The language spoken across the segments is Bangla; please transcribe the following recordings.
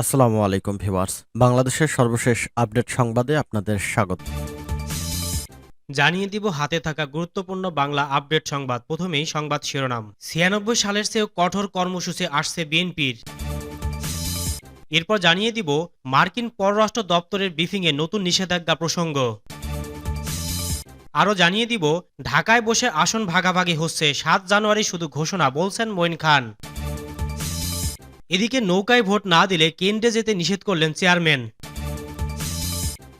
আসসালামু আলাইকুম ভিউয়ার্স। বাংলাদেশের সর্বশেষ আপডেট সংবাদে আপনাদের স্বাগত। জানিয়ে দিব হাতে থাকা গুরুত্বপূর্ণ বাংলা আপডেট সংবাদ। প্রথমেই সংবাদ শিরোনাম। ছিয়ানব্বই সালের চেয়েও কঠোর কর্মসূচি আসছে বিএনপির। এরপর জানিয়ে দিব মার্কিন পররাষ্ট্র দপ্তরের ব্রিফিংয়ে নতুন নিষেধাজ্ঞা প্রসঙ্গ। আরও জানিয়ে দিব, ঢাকায় বসে আসন ভাগাভাগি হচ্ছে। সাত জানুয়ারি শুধু ঘোষণা, বলছেন মঈন খান। এদিকে নৌকায় ভোট না দিলে কেন্দ্রে যেতে নিষেধ করলেন চেয়ারম্যান।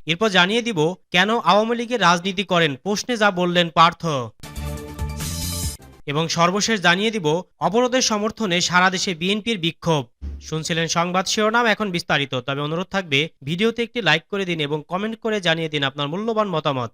এরপর জানিয়ে দিব, কেন আওয়ামী লীগের রাজনীতি করেন, প্রশ্নে যা বললেন পার্থ। এবং সর্বশেষ জানিয়ে দিব, অবরোধের সমর্থনে সারা দেশে বিএনপির বিক্ষোভ। শুনছিলেন সংবাদ শিরোনাম, এখন বিস্তারিত। তবে অনুরোধ থাকবে, ভিডিওতে একটি লাইক করে দিন এবং কমেন্ট করে জানিয়ে দিন আপনার মূল্যবান মতামত।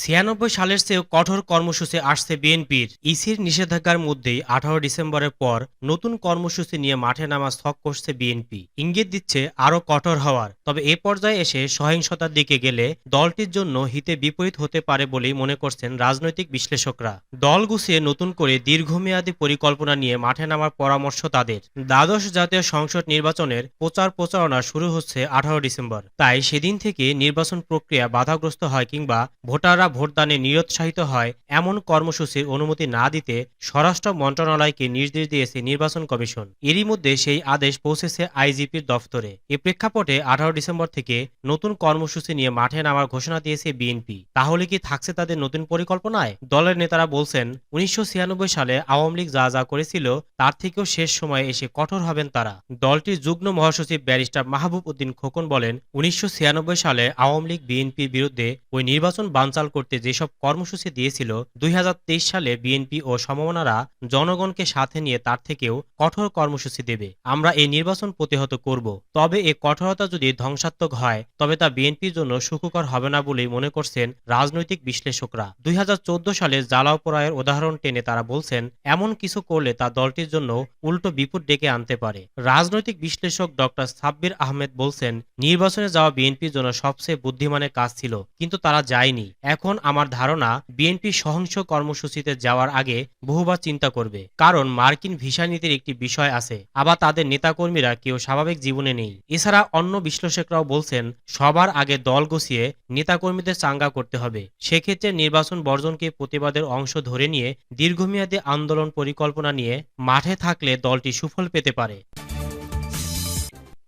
ছিয়ানব্বই সালের চেয়েও কঠোর কর্মসূচি আসছে বিএনপির। ইসির নিষেধাজ্ঞার মধ্যেই আঠারো ডিসেম্বরের পর নতুন কর্মসূচি নিয়ে মাঠে নামা ছক করছে বিএনপি। ইঙ্গিত দিচ্ছে আরও কঠোর হওয়ার। তবে এ পর্যায়ে এসে সহিংসতার দিকে গেলে দলটির জন্য হিতে বিপরীত হতে পারে বলেই মনে করছেন রাজনৈতিক বিশ্লেষকরা। দল গুছিয়ে নতুন করে দীর্ঘমেয়াদী পরিকল্পনা নিয়ে মাঠে নামার পরামর্শ তাদের। দ্বাদশ জাতীয় সংসদ নির্বাচনের প্রচার প্রচারণা শুরু হচ্ছে আঠারো ডিসেম্বর। তাই সেদিন থেকে নির্বাচন প্রক্রিয়া বাধাগ্রস্ত হয় কিংবা ভোটাররা ভোটদানে নিরুৎসাহিত হয়, এমন কর্মসূচির অনুমতি না দিতে স্বরাষ্ট্র মন্ত্রণালয়কে নির্দেশ দিয়েছে নির্বাচন কমিশন। এরই মধ্যে সেই আদেশ পৌঁছেছে আইজিপির দফতরে। এ প্রেক্ষাপটে আঠারো ডিসেম্বর থেকে নতুন কর্মসূচি নিয়ে মাঠে নামার ঘোষণা দিয়েছে বিএনপি। তাহলে কি থাকছে তাদের নতুন পরিকল্পনায়? দলের নেতারা বলছেন, উনিশশো ছিয়ানব্বই সালে আওয়ামী লীগ যা যা করেছিল, তার থেকেও শেষ সময়ে এসে কঠোর হবেন তারা। দলটির যুগ্ম মহাসচিব ব্যারিস্টার মাহবুব উদ্দিন খোকন বলেন, উনিশশো ছিয়ানব্বই সালে আওয়ামী লীগ বিএনপির বিরুদ্ধে ওই নির্বাচন বানচাল করতে যেসব কর্মসূচি দিয়েছিল, দুই হাজার তেইশ সালে বিএনপি ও সমমনারা জনগণকে সাথে নিয়ে তার থেকেও কঠোর কর্মসূচি দেবে। আমরা এই নির্বাচন প্রতিহত করব। তবে এ কঠোরতা যদি ধ্বংসাত্মক হয়, তবে তা বিএনপির জন্য সুখকর হবে না বলেই মনে করছেন রাজনৈতিক বিশ্লেষকরা। দুই হাজার চোদ্দ সালে জ্বালাওপোড়ায়ের উদাহরণ টেনে তারা বলছেন, এমন কিছু করলে তা দলটির জন্য উল্টো বিপদ ডেকে আনতে পারে। রাজনৈতিক বিশ্লেষক ডক্টর সাব্বির আহমেদ বলছেন, নির্বাচনে যাওয়া বিএনপির জন্য সবচেয়ে বুদ্ধিমানের কাজ ছিল, কিন্তু তারা যায়নি। এখন আমার ধারণা বিএনপি সহিংস কর্মসূচিতে যাওয়ার আগে বহুবার চিন্তা করবে। কারণ মার্কিন ভিসা নীতির একটি বিষয় আছে, আবার তাদের নেতাকর্মীরা কেউ স্বাভাবিক জীবনে নেই। এছাড়া অন্য বিশ্লেষকরাও বলছেন, সবার আগে দল গুছিয়ে নেতাকর্মীদের চাঙ্গা করতে হবে। সেক্ষেত্রে নির্বাচন বর্জনকে প্রতিবাদের অংশ ধরে নিয়ে দীর্ঘমেয়াদী আন্দোলন পরিকল্পনা নিয়ে মাঠে থাকলে দলটি সুফল পেতে পারে।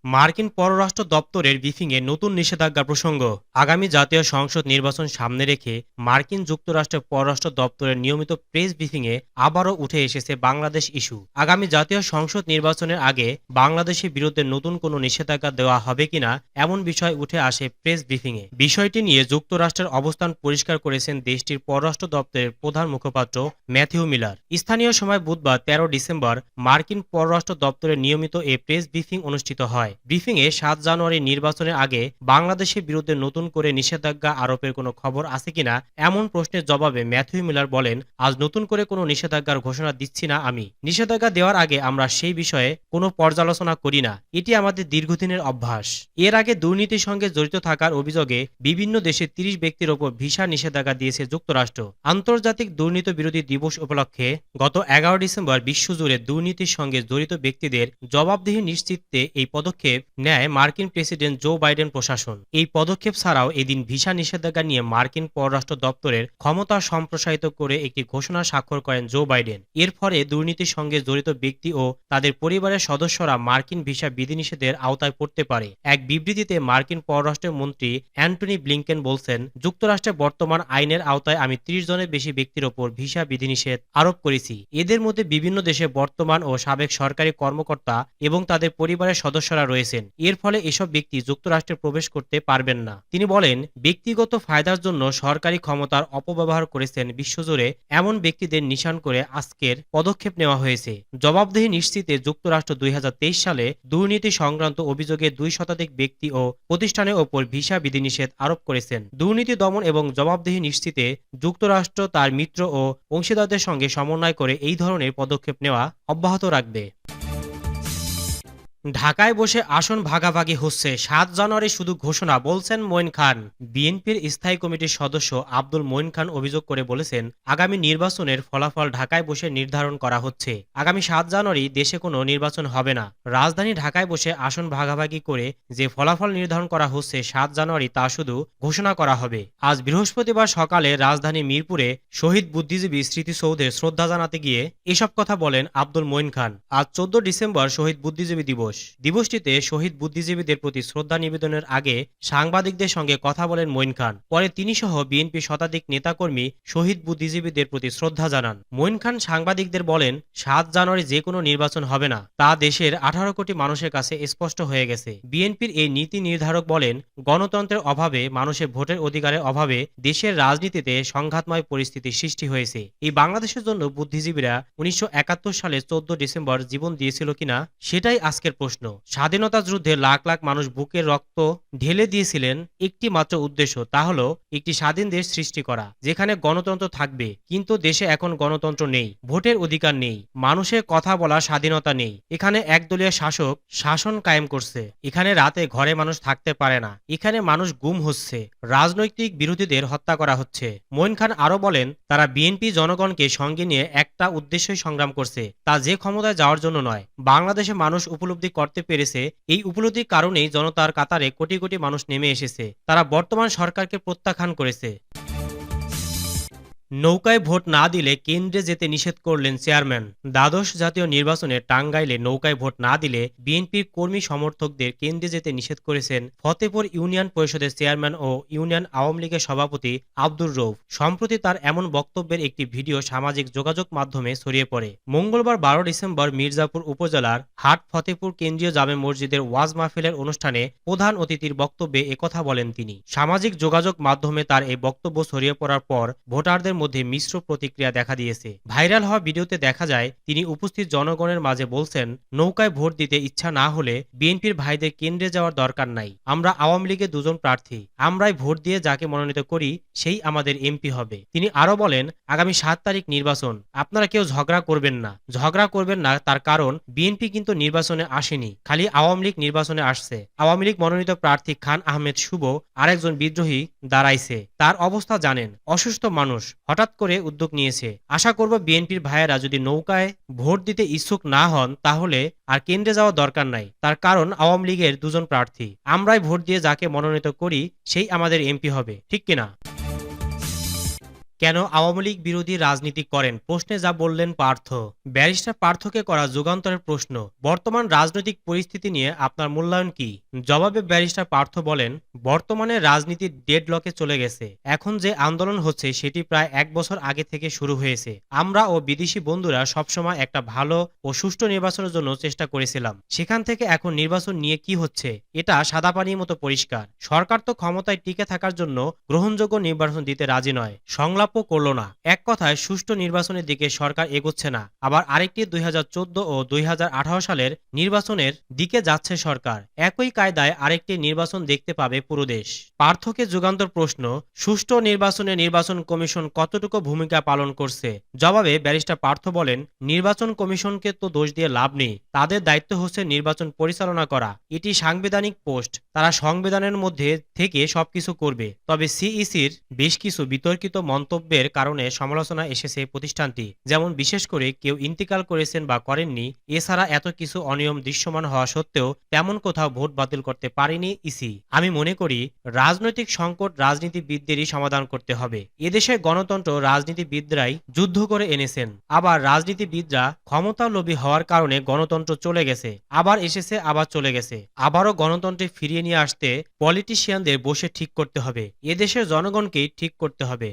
মার্কিন পররাষ্ট্র দপ্তরের ব্রিফিংয়ে নতুন নিষেধাজ্ঞা প্রসঙ্গ। আগামী জাতীয় সংসদ নির্বাচন সামনে রেখে মার্কিন যুক্তরাষ্ট্রের পররাষ্ট্র দপ্তরের নিয়মিত প্রেস ব্রিফিংয়ে আবারও উঠে এসেছে বাংলাদেশ ইস্যু। আগামী জাতীয় সংসদ নির্বাচনের আগে বাংলাদেশের বিরুদ্ধে নতুন কোনো নিষেধাজ্ঞা দেওয়া হবে কিনা এমন বিষয় উঠে আসে প্রেস ব্রিফিংয়ে। বিষয়টি নিয়ে যুক্তরাষ্ট্রের অবস্থান পরিষ্কার করেছেন দেশটির পররাষ্ট্র দপ্তরের প্রধান মুখপাত্র ম্যাথিউ মিলার। স্থানীয় সময় বুধবার তেরো ডিসেম্বর মার্কিন পররাষ্ট্র দপ্তরের নিয়মিত এ প্রেস ব্রিফিং অনুষ্ঠিত হয়। ব্রিফিংয়ে সাত জানুয়ারি নির্বাচনের আগে বাংলাদেশের বিরুদ্ধে নতুন করে নিষেধাজ্ঞা আরোপের কোনো খবর আছে কিনা এমন প্রশ্নের জবাবে ম্যাথিউ মিলার বলেন, আজ নতুন করে কোনো নিষেধাজ্ঞার ঘোষণা দিচ্ছি না আমি। নিষেধাজ্ঞা দেওয়ার আগে আমরা সেই বিষয়ে কোনো পর্যালোচনা করি না। এটি আমাদের দীর্ঘদিনের অভ্যাস। এর আগে দুর্নীতির সঙ্গে জড়িত থাকার অভিযোগে বিভিন্ন দেশে তিরিশ ব্যক্তির ওপর ভিসা নিষেধাজ্ঞা দিয়েছে যুক্তরাষ্ট্র। আন্তর্জাতিক দুর্নীতি বিরোধী দিবস উপলক্ষে গত এগারো ডিসেম্বর বিশ্বজুড়ে দুর্নীতির সঙ্গে জড়িত ব্যক্তিদের জবাবদিহি নিশ্চিতে এই পদক্ষেপ নেয় মার্কিন প্রেসিডেন্ট জো বাইডেন প্রশাসন। এই পদক্ষেপ ছাড়াও এদিন ভিসা নিষেধাজ্ঞা নিয়ে মার্কিন পররাষ্ট্র দপ্তরের ক্ষমতা সম্প্রসারিত করে একটি ঘোষণা স্বাক্ষর করেন জো বাইডেন। এর ফলে দুর্নীতির সঙ্গে জড়িত ব্যক্তি ও তাদের পরিবারের সদস্যরা মার্কিন ভিসা বিধিনিষেধের আওতায় পড়তে পারে। এক বিবৃতিতে মার্কিন পররাষ্ট্র মন্ত্রী অ্যান্টনি ব্লিংকেন বলছেন যুক্তরাষ্ট্রের বর্তমান আইনের আওতায় আমি ত্রিশ জনের বেশি ব্যক্তির ওপর ভিসা বিধিনিষেধ আরোপ করেছি। এদের মধ্যে বিভিন্ন দেশে বর্তমান ও সাবেক সরকারি কর্মকর্তা এবং তাদের পরিবারের সদস্যরা রয়েছেন। এর ফলে এসব ব্যক্তি যুক্তরাষ্ট্রে প্রবেশ করতে পারবেন না। তিনি বলেন, ব্যক্তিগত ফায়দার জন্য সরকারি ক্ষমতার অপব্যবহার করেছেন বিশ্বজুড়ে এমন ব্যক্তিদের নিশান করে আজকের পদক্ষেপ নেওয়া হয়েছে। জবাবদিহি নিশ্চিতে যুক্তরাষ্ট্র দুই হাজার তেইশ সালে দুর্নীতি সংক্রান্ত অভিযোগে দুই শতাধিক ব্যক্তি ও প্রতিষ্ঠানের ওপর ভিসা বিধিনিষেধ আরোপ করেছেন। দুর্নীতি দমন এবং জবাবদেহি নিশ্চিতে যুক্তরাষ্ট্র তার মিত্র ও অংশীদারদের সঙ্গে সমন্বয় করে এই ধরনের পদক্ষেপ নেওয়া অব্যাহত রাখবে। ঢাকায় বসে আসন ভাগাভাগি হচ্ছে। সাত জানুয়ারি শুধু ঘোষণা, বলছেন মঈন খান। বিএনপির স্থায়ী কমিটির সদস্য আব্দুল মঈন খান অভিযোগ করে বলেছেন, আগামী নির্বাচনের ফলাফল ঢাকায় বসে নির্ধারণ করা হচ্ছে। আগামী সাত জানুয়ারি দেশে কোনো নির্বাচন হবে না। রাজধানী ঢাকায় বসে আসন ভাগাভাগি করে যে ফলাফল নির্ধারণ করা হচ্ছে সাত জানুয়ারি তা শুধু ঘোষণা করা হবে। আজ বৃহস্পতিবার সকালে রাজধানী মিরপুরে শহীদ বুদ্ধিজীবী স্মৃতিসৌধে শ্রদ্ধা জানাতে গিয়ে এসব কথা বলেন আব্দুল মঈন খান। আজ চোদ্দ ডিসেম্বর শহীদ বুদ্ধিজীবী দিবস। দিবসটিতে শহীদ বুদ্ধিজীবীদের প্রতি শ্রদ্ধা নিবেদনের আগে সাংবাদিকদের সঙ্গে কথা বলেন মঈন খান। পরে তিনি সহ বিএনপি শতাধিক নেতাকর্মী শহীদ বুদ্ধিজীবীদের প্রতি শ্রদ্ধা জানান। মঈন খান সাংবাদিকদের বলেন, সাত জানুয়ারি যে কোনো নির্বাচন হবে না। তা দেশের আঠারো কোটি মানুষের কাছে স্পষ্ট হয়ে গেছে। বিএনপির এই নীতি নির্ধারক বলেন, গণতন্ত্রের অভাবে মানুষের ভোটের অধিকারের অভাবে দেশের রাজনীতিতে সংঘাতময় পরিস্থিতি সৃষ্টি হয়েছে। এই বাংলাদেশের জন্য বুদ্ধিজীবীরা উনিশশো একাত্তর সালে চোদ্দ ডিসেম্বর জীবন দিয়েছিল কিনা, সেটাই আজকের প্রশ্ন। স্বাধীনতা যুদ্ধে লাখ লাখ মানুষ বুকের রক্ত ঢেলে দিয়েছিলেন একটি মাত্র উদ্দেশ্য, তা হলো একটি স্বাধীন দেশ সৃষ্টি করা, যেখানে গণতন্ত্র থাকবে, কিন্তু দেশে এখন গণতন্ত্র নেই, ভোটের অধিকার নেই, মানুষের কথা বলার স্বাধীনতা নেই। এখানে একদলীয় শাসক শাসন কায়েম করছে, এখানে রাতে ঘরে মানুষ থাকতে পারে না, এখানে মানুষ গুম হচ্ছে, রাজনৈতিক বিরোধীদের হত্যা করা হচ্ছে। মঈন খান আরও বলেন, তারা বিএনপি জনগণকে সঙ্গে নিয়ে একটা উদ্দেশ্যই সংগ্রাম করছে, তা যে ক্ষমতায় যাওয়ার জন্য নয়, বাংলাদেশে মানুষ উপলব্ধি করতে পেরেছে, এই উপলব্ধির কারণেই জনতার কাতারে কোটি কোটি মানুষ নেমে এসেছে। তারা বর্তমান সরকারকে প্রত্যাখ্যান করেছে। নৌকায় ভোট না দিলে কেন্দ্রে যেতে নিষেধ করলেন চেয়ারম্যান। দ্বাদশ জাতীয় নির্বাচনে টাঙ্গাইলে নৌকায় ভোট না দিলে বিএনপির কর্মী সমর্থকদের কেন্দ্রে যেতে নিষেধ করেছেন ফতেপুর ইউনিয়ন পরিষদের চেয়ারম্যান ও ইউনিয়ন আওয়ামী লীগের সভাপতি আব্দুর রৌফ সম্প্রতি তার এমন বক্তব্যের একটি ভিডিও সামাজিক যোগাযোগ মাধ্যমে ছড়িয়ে পড়ে। মঙ্গলবার বারো ডিসেম্বর মির্জাপুর উপজেলার হাট ফতেপুর কেন্দ্রীয় জামে মসজিদের ওয়াজ মাহফিলের অনুষ্ঠানে প্রধান অতিথির বক্তব্যে একথা বলেন তিনি। সামাজিক যোগাযোগ মাধ্যমে তার এই বক্তব্য ছড়িয়ে পড়ার পর ভোটারদের মধ্যে মিশ্র প্রতিক্রিয়া দেখা দিয়েছে। ভাইরাল হওয়া ভিডিওতে দেখা যায়, তিনি উপস্থিত জনগণের মাঝে বলছেন, নৌকায় ভোট দিতে ইচ্ছা না হলে বিএনপির ভাইদের কেন্দ্রে যাওয়ার দরকার নাই। আমরা আওয়ামী লীগের দুজন প্রার্থী। আমরাই ভোট দিয়ে যাকে মনোনীত করি, সেই আমাদের এমপি হবে। তিনি আরও বলেন, আগামী সাত তারিখ নির্বাচন। আপনারা কেউ ঝগড়া করবেন না। ঝগড়া করবেন না তার কারণ, বিএনপি কিন্তু নির্বাচনে আসেনি। খালি আওয়ামী লীগ নির্বাচনে আসছে। আওয়ামী লীগ মনোনীত প্রার্থী খান আহমেদ শুভ, আরেকজন বিদ্রোহী দাঁড়াইছে। তার অবস্থা জানেন, অসুস্থ মানুষ। হঠাৎ করে উদ্যোগ নিয়েছে। আশা করব বিএনপির ভাইয়েরা যদি নৌকায় ভোট দিতে ইচ্ছুক না হন, তাহলে আর কেন্দ্রে যাওয়া দরকার নাই। তার কারণ আওয়ামী লীগের দুজন প্রার্থী। আমরাই ভোট দিয়ে যাকে মনোনীত করি, সেই আমাদের এমপি হবে। ঠিক কিনা? কেন আওয়ামী লীগ বিরোধী রাজনীতি করেন? প্রশ্নে যা বললেন পার্থ। ব্যারিস্টার পার্থকে করা যুগান্তরের প্রশ্ন, বর্তমান রাজনৈতিক পরিস্থিতি নিয়ে আপনার মূল্যায়ন কি? জবাবে ব্যারিস্টার পার্থ বলেন, বর্তমানে রাজনীতি ডেড লকে চলে গেছে। এখন যে আন্দোলন হচ্ছে সেটি প্রায় এক বছর আগে থেকে শুরু হয়েছে। আমরা ও বিদেশি বন্ধুরা সবসময় একটা ভালো ও সুষ্ঠু নির্বাচনের জন্য চেষ্টা করেছিলাম। সেখান থেকে এখন নির্বাচন নিয়ে কি হচ্ছে, এটা সাদা পানির মতো পরিষ্কার। সরকার তো ক্ষমতায় টিকে থাকার জন্য গ্রহণযোগ্য নির্বাচন দিতে রাজি নয়। সংলাপও করল না। এক কথায়, সুষ্ঠু নির্বাচনের দিকে সরকার এগোচ্ছে না। আবার আরেকটি দুই হাজার চোদ্দ ও দুই সালের নির্বাচনের দিকে যাচ্ছে সরকার। একই কায়দায় আরেকটি নির্বাচন দেখতে পাবে পুরো দেশ। পার্থকে যুগান্তর প্রশ্ন, সুষ্ঠু নির্বাচনে নির্বাচন কমিশন কতটুকু ভূমিকা পালন করছে? জবাবে ব্যারিস্টার পার্থ বলেন, নির্বাচন কমিশনকে তো দোষ দিয়ে লাভ নেই। তাদের দায়িত্ব হচ্ছে নির্বাচন পরিচালনা করা। এটি সাংবিধানিক পোস্ট। তারা সংবিধানের মধ্যে থেকে সবকিছু করবে। তবে সিইসির বেশ কিছু বিতর্কিত মন্তব্যের কারণে সমালোচনা এসেছে প্রতিষ্ঠানটি। যেমন বিশেষ করে কেউ ইন্তিকাল করেছেন বা করেননি, এছাড়া এত কিছু অনিয়ম দৃশ্যমান হওয়া সত্ত্বেও তেমন কোথাও ভোট বাতিল করতে পারেনি ইসি। আমি মনে করি, রাজনৈতিক সংকট রাজনীতিবিদদেরই সমাধান করতে হবে। এদেশের গণতন্ত্র রাজনীতিবিদরাই যুদ্ধ করে এনেছেন। আবার রাজনীতিবিদরা ক্ষমতা লোভী হওয়ার কারণে গণতন্ত্র চলে গেছে। আবার এসেছে, আবার চলে গেছে। আবারও গণতন্ত্রে ফিরিয়ে নিয়ে আসতে পলিটিশিয়ানদের বসে ঠিক করতে হবে। এদেশের জনগণকেই ঠিক করতে হবে।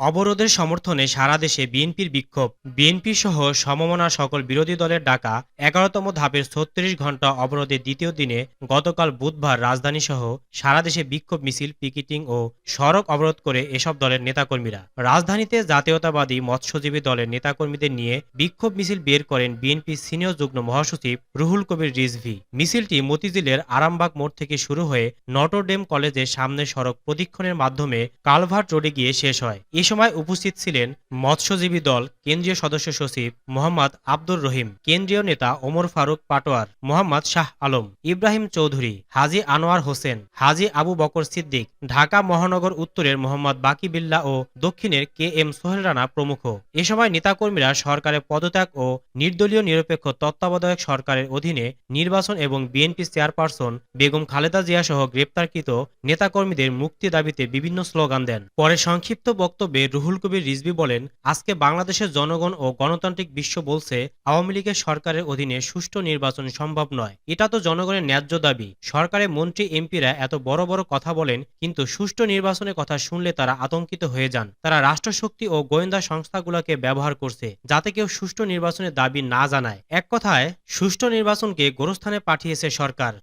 অবরোধের সমর্থনে সারা দেশে বিএনপির বিক্ষোভ। বিএনপি সহ সমমনা সকল বিরোধী দলের ডাকা এগারোতম ধাপের ছত্রিশ ঘণ্টা অবরোধের দ্বিতীয় দিনে গতকাল বুধবার রাজধানী সহ সারা দেশে বিক্ষোভ মিছিল, পিকেটিং ও সড়ক অবরোধ করে এসব দলের নেতাকর্মীরা। রাজধানীতে জাতীয়তাবাদী মৎস্যজীবী দলের নেতাকর্মীদের নিয়ে বিক্ষোভ মিছিল বের করেন বিএনপি সিনিয়র যুগ্ম মহাসচিব রুহুল কবির রিজভি। মিছিলটি মতিঝিলের আরামবাগ মোড় থেকে শুরু হয়ে নটরডেম কলেজের সামনে সড়ক প্রদক্ষিণের মাধ্যমে কালভার্ট রোডে গিয়ে শেষ হয়। সময় উপস্থিত ছিলেন মৎস্যজীবী দল কেন্দ্রীয় সদস্য সচিব মোহাম্মদ আব্দুর রহিম, কেন্দ্রীয় নেতা ওমর ফারুক পাটোয়ার, মোহাম্মদ শাহ আলম, ইব্রাহিম চৌধুরী, হাজি আনোয়ার হোসেন, হাজি আবু বকর সিদ্দিক, ঢাকা মহানগর উত্তরের মোহাম্মদ বাকি বিল্লা ও দক্ষিণের কে এম সোহেল রানা প্রমুখ। এ সময় নেতাকর্মীরা সরকারের পদত্যাগ ও নির্দলীয় নিরপেক্ষ তত্ত্বাবধায়ক সরকারের অধীনে নির্বাচন এবং বিএনপি চেয়ারপারসন বেগম খালেদা জিয়া সহ গ্রেপ্তারকৃত নেতাকর্মীদের মুক্তি দাবিতে বিভিন্ন স্লোগান দেন। পরে সংক্ষিপ্ত বক্তব্যে রুহুল কবির রিজভি বলেন, আজকে বাংলাদেশের জনগণ ও গণতান্ত্রিক বিশ্ব বলছে, আওয়ামী লীগের সরকারের অধীনে সুষ্ঠু নির্বাচন সম্ভব নয়। এটা তো জনগণের ন্যায্য দাবি। সরকারের মন্ত্রী, এমপিরা এত বড় বড় কথা বলেন, কিন্তু সুষ্ঠু নির্বাচনের কথা শুনলে তারা আতঙ্কিত হয়ে যান। তারা রাষ্ট্রশক্তি ও গোয়েন্দা সংস্থাগুলোকে ব্যবহার করছে, যাতে কেউ সুষ্ঠু নির্বাচনের দাবি না জানায়। এক কথায়, সুষ্ঠু নির্বাচনকে গোরস্থানে পাঠিয়েছে সরকার।